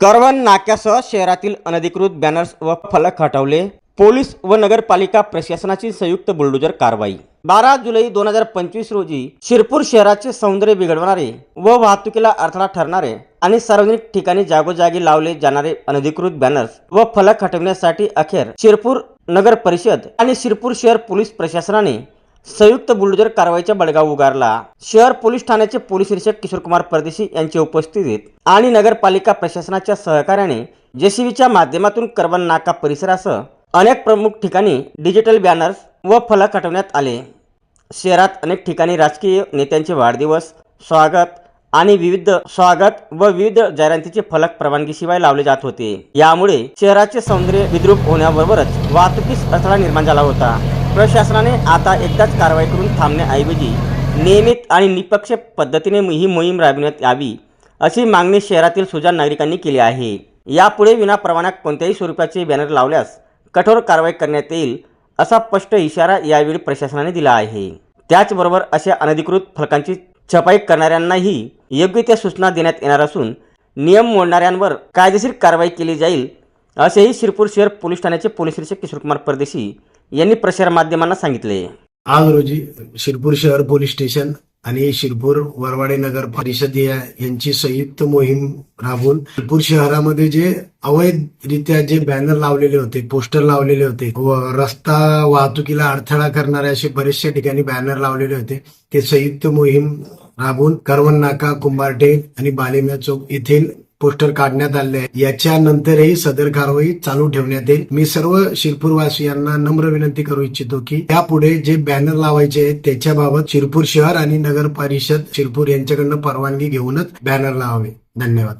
करवण नाक्यासह शहरातील अनधिकृत बॅनर्स व फलक हटवले. पोलीस व नगरपालिका प्रशासनाची संयुक्त बुलडोजर कारवाई. बारा जुलै दोन हजार पंचवीस रोजी शिरपूर शहराचे सौंदर्य बिघडवणारे व वाहतुकीला अडथळा ठरणारे आणि सार्वजनिक ठिकाणी जागोजागी लावले जाणारे अनधिकृत बॅनर्स व फलक हटवण्यासाठी अखेर शिरपूर नगर परिषद आणि शिरपूर शहर पोलीस प्रशासनाने संयुक्त बुलडोजर कारवाईचा बडगा उगारला. शहर पोलीस ठाण्याचे पोलीस निरीक्षक किशोरकुमार परदेशी यांच्या उपस्थितीत आणि नगरपालिका प्रशासनाच्या सहकार्याने जेसीबीच्या माध्यमातून करवन नाका परिसरासह अनेक प्रमुख ठिकाणी डिजिटल बॅनर्स व फलक हटवण्यात आले. शहरात अनेक ठिकाणी राजकीय नेत्यांचे वाढदिवस स्वागत आणि विविध स्वागत व विविध जाहिरातीचे फलक परवानगीशिवाय लावले जात होते. यामुळे शहराचे सौंदर्य विद्रूप होण्याबरोबरच वाहतुकीस अडथळा निर्माण झाला होता. प्रशासनाने आता एकदाच कारवाई करून थांबण्याऐवजी नियमित आणि निपक्ष पद्धतीने ही मोहीम राबविण्यात यावी अशी मागणी शहरातील सुजाण नागरिकांनी केली आहे. यापुढे विनाप्रमाणात कोणत्याही स्वरूपाचे बॅनर लावल्यास कठोर कारवाई करण्यात येईल असा स्पष्ट इशारा यावेळी प्रशासनाने दिला आहे. त्याचबरोबर अशा अनधिकृत फलकांची छपाई करणाऱ्यांनाही योग्य त्या सूचना देण्यात येणार असून नियम मोडणाऱ्यांवर कायदेशीर कारवाई केली जाईल असेही शिरपूर शहर पोलीस ठाण्याचे पोलीस निरीक्षक किशोरकुमार परदेशी यांनी प्रसारमाध्यमांना सांगितले. आज रोजी शिरपूर शहर पोलीस स्टेशन आणि शिरपूर वरवाडे नगर परिषद यांची संयुक्त मोहीम राबवून शिरपूर शहरामध्ये जे अवैधरित्या जे बॅनर लावलेले होते पोस्टर लावलेले होते व रस्ता वाहतुकीला अडथळा करणारे असे बरेचशा ठिकाणी बॅनर लावलेले होते ते संयुक्त मोहीम राबवून करवण नाका कुंभारटे आणि बालेम्या चौक येथील पोस्टर काढण्यात आले आहे याच्यानंतरही सदर कारवाई चालू ठेवण्यात येईल. मी सर्व शिरपूरवासियांना नम्र विनंती करू इच्छितो की यापुढे जे बॅनर लावायचे आहेत त्याच्याबाबत शिरपूर शहर आणि नगर परिषद शिरपूर यांच्याकडनं परवानगी घेऊनच बॅनर लावावे. धन्यवाद.